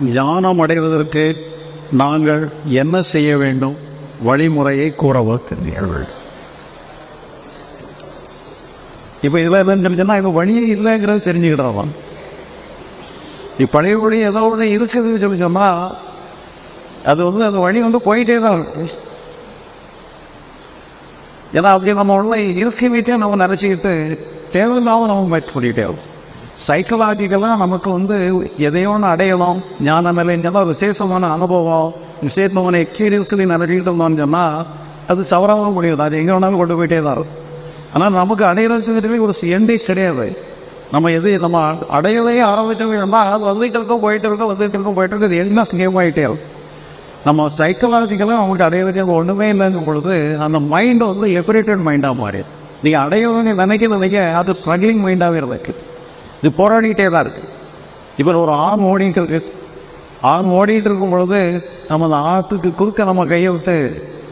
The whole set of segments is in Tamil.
ஞானம் அடைவதற்கு நாங்கள் என்ன செய்ய வேண்டும்? வழிமுறையை கூறவோ தெரியார்கள் இப்போ இதில் என்னன்னு சொன்னால் இப்போ வழியே இல்லைங்கிறது தெரிஞ்சுக்கிட்டான் இப்போ பழைய வழி ஏதோ ஒன்று இருக்குதுன்னு சொல்லி சொன்னால் அது வந்து அந்த வழி வந்து போயிட்டே தான் இருக்கும் ஏன்னா அப்படி நம்ம உள்ள இருக்கவிட்டே நம்ம நினச்சிக்கிட்டு தேவையில்லாமல் நம்ம முயற்சி பண்ணிக்கிட்டே இருக்கும். சைக்கலாஜிக்கலாக நமக்கு வந்து எதையோ ஒன்று அடையணும். ஞான நிலைன்னா விசேஷமான அனுபவம். விசேஷமான எக்ஸ்பீரியன்ஸ்லையும் நினைக்கிட்டு இருந்தோம்னு சொன்னால் அது சவராக முடியாது. அது எங்கே வேணாலும் கொண்டு போயிட்டே தான் இருக்கும். ஆனால் நமக்கு அடையிறதுங்கிறது ஒரு எண்டேஸ் கிடையாது. நம்ம எது நம்ம அடையவே ஆரம்பிச்சோம்னா அது வந்துட்டு இருக்கோம் போயிட்டு இருக்கோம் வந்துட்டு இருக்கோம் போயிட்டு இருக்கோம். இது எல்லாம் சேமாயிட்டே இருக்கும். நம்ம சைக்கலாஜிக்கலாக அவங்களுக்கு அடையிறதுக்கு ஒன்றுமே இல்லைங்கும் பொழுது அந்த மைண்ட் வந்து எஃபரேட்டட் மைண்டாக மாறி நீங்கள் அடையணும்னு நினைக்க நினைக்க அது ஸ்ட்ரகிளிங் மைண்டாகவே இருக்குது இது போராடிக்கிட்டே தான் இருக்குது இப்போ ஒரு ஆண் ஓடிட்டு இருக்கு. ஆண் ஓடிட்டு இருக்கும் பொழுது நம்ம அந்த ஆற்றுக்கு குறுக்க நம்ம கையை விட்டு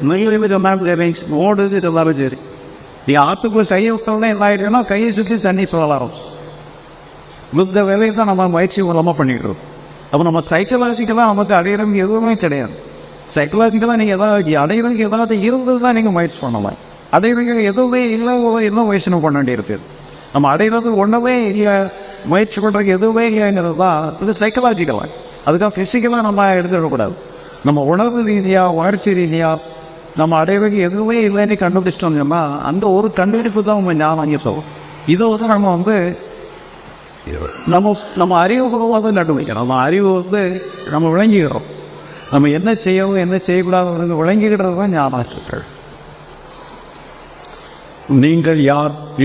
நெய்யில் ஓடுது எல்லாரும் சரி நீ ஆற்றுக்குள்ள கையை விட்டோம்னா என்ன ஆகிடுச்சுன்னா கையை சுற்றி தண்ணி வளரும் இந்த வேலையை தான் நம்ம முயற்சி மூலமாக பண்ணிட்டு இருக்கோம். அப்போ நம்ம சைக்கலாஜிக்கலாக நமக்கு அடையிறதுக்கு எதுவுமே கிடையாது. சைக்கலாஜிக்கலாக நீங்கள் எதாவது அடையிறதுக்கு எதாவது இருந்தது தான் நீங்கள் முயற்சி பண்ணலாம். அடையிறதுக்கு எதுவுமே இல்லை என்ன முயற்சி பண்ண வேண்டியிருக்கு நம்ம அடைகிறது ஒன்றுமே இல்லை முயற்சி பண்ணுறது எதுவுமே இல்லைங்கிறது தான் இது சைக்கலாஜிக்கலாக அதுக்காக ஃபிசிக்கலாக நம்ம எடுத்துடக்கூடாது நம்ம உணர்வு ரீதியாக வளர்ச்சி ரீதியாக நம்ம அடைவதற்கு எதுவுமே இல்லைன்னு கண்டுபிடிச்சிட்டோம்னா அந்த ஒரு கண்டுபிடிப்பு தான் நம்ம ஞாபகம் வாங்கிட்டோம் இதை வந்து நம்ம வந்து நம்ம நம்ம அறிவுபூர்வமாக தான் நடுவைக்கிறோம் நம்ம அறிவு வந்து நம்ம விளங்கிக்கிறோம். நம்ம என்ன செய்யவும் என்ன செய்யக்கூடாது விளங்கிக்கிட்டது தான் ஞாபகம் நீங்கள் யார்?